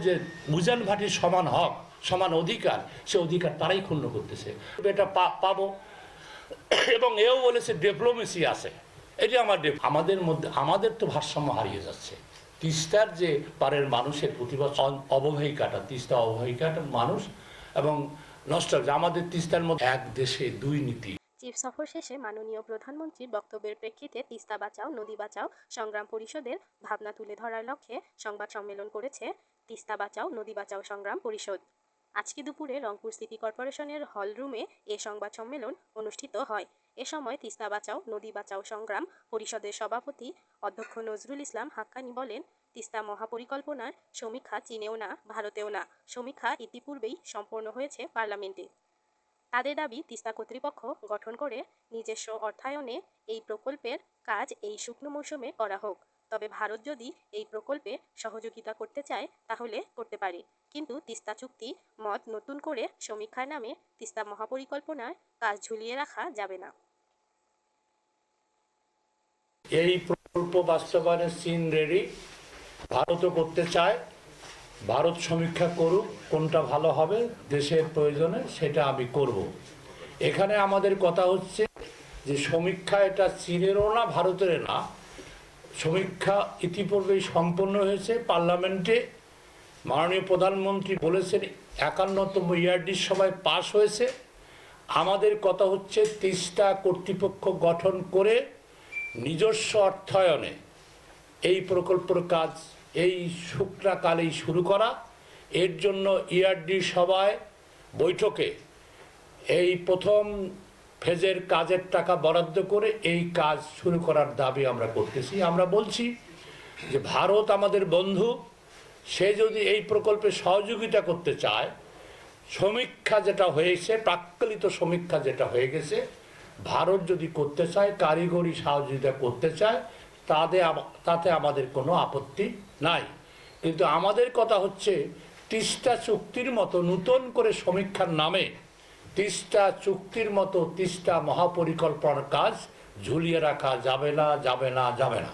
যে মুজান ভাটির সমান হক, সমান অধিকার, সে অধিকার তারাই ক্ষুণ্ণ করতেছে। এটা পাবো। এবং এও বলেছে ডিপ্লোমেসি আছে। এটি আমার আমাদের মধ্যে, আমাদের তো ভারসাম্য হারিয়ে যাচ্ছে। তিস্তার যে পারের মানুষের প্রতিবাদ অববাহিকাটা, তিস্তা অববাহিকাটার মানুষ এবং নষ্ট। আমাদের তিস্তার মধ্যে এক দেশে দুই নীতি চিফ সফর শেষে মাননীয় প্রধানমন্ত্রীর বক্তব্যের প্রেক্ষিতে তিস্তা বাঁচাও, নদী বাঁচাও, সংগ্রাম পরিষদের ভাবনা তুলে ধরার লক্ষ্যে সংবাদ সম্মেলন করেছে তিস্তা বাঁচাও, নদী বাঁচাও, সংগ্রাম পরিষদ। আজকে দুপুরে রংপুর সিটি কর্পোরেশনের হল রুমে এ সংবাদ সম্মেলন অনুষ্ঠিত হয়। এ সময় তিস্তা বাঁচাও, নদী বাঁচাও, সংগ্রাম পরিষদের সভাপতি অধ্যক্ষ নজরুল ইসলাম হাক্কানি বলেন, তিস্তা মহাপরিকল্পনার সমীক্ষা চীনেও না, ভারতেও না। সমীক্ষা ইতিপূর্বেই সম্পন্ন হয়েছে পার্লামেন্টে। তাদের দাবি তিস্তা কর্তৃপক্ষ গঠন করে নিজস্ব অর্থায়নে এই প্রকল্পের কাজ এই শুকনো মৌসুমে করা হোক। তবে ভারত যদি এই প্রকল্পে সহযোগিতা করতে চায়, তাহলে করতে পারে। কিন্তু তিস্তা চুক্তি মত নতুন করে সমীক্ষার নামে তিস্তা মহাপরিকল্পনার কাজ ঝুলিয়ে রাখা যাবে না। এই প্রকল্প বাস্তবায়নের চীন রেডি ভারতও করতে চায়। ভারত সমীক্ষা করুক, কোনটা ভালো হবে দেশের প্রয়োজনে সেটা আমি করব। এখানে আমাদের কথা হচ্ছে যে সমীক্ষা এটা চীনেরও না ভারতের না। সমীক্ষা ইতিপূর্বেই সম্পন্ন হয়েছে। পার্লামেন্টে মাননীয় প্রধানমন্ত্রী বলেছেন, একান্নতম ইয়ারডির সভায় পাশ হয়েছে। আমাদের কথা হচ্ছে তিস্তা কর্তৃপক্ষ গঠন করে নিজস্ব অর্থায়নে এই প্রকল্পের কাজ এই শুক্রাকালেই শুরু করা। এর জন্য ইআরডি সভায় বৈঠকে এই প্রথম ফেজের কাজের টাকা বরাদ্দ করে এই কাজ শুরু করার দাবি আমরা করতেছি। আমরা বলছি যে ভারত আমাদের বন্ধু, সে যদি এই প্রকল্পে সহযোগিতা করতে চায়, সমীক্ষা যেটা হয়েছে, প্রাক্কলিত সমীক্ষা যেটা হয়ে গেছে, ভারত যদি করতে চায়, কারিগরি সহযোগিতা করতে চায় তাতে তাতে আমাদের কোনো আপত্তি নাই। কিন্তু আমাদের কথা হচ্ছে, তিস্তা চুক্তির মতো নূতন করে সমীক্ষার নামে তিস্তা চুক্তির মতো তিস্তা মহাপরিকল্পনার কাজ ঝুলিয়ে রাখা যাবে না যাবে না যাবে না।